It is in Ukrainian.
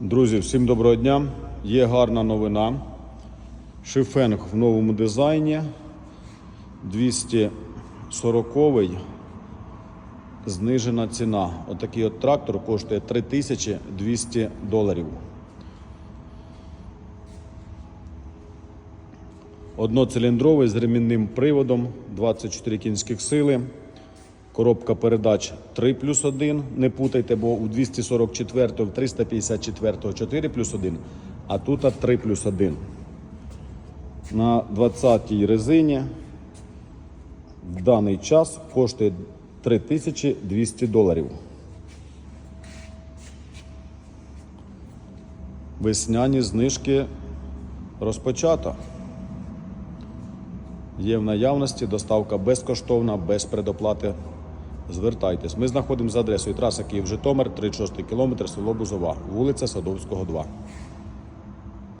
Друзі, всім доброго дня. Є гарна новина. Шифенг в новому дизайні. 240 знижена ціна. Отакий от трактор коштує 3200 доларів. Одноциліндровий з ремінним приводом, 24 кінських сили. Коробка передач 3 плюс 1. Не путайте, бо у 244, в 354 4 плюс 1, а тут 3 плюс 1. На 20-й резині в даний час коштує 3200 доларів. Весняні знижки розпочато. Є в наявності доставка безкоштовна, без предоплати. Звертайтесь. Ми знаходимося за адресою траса Київ-Житомир, 36 км, село Бузова, вулиця Садовського, 2.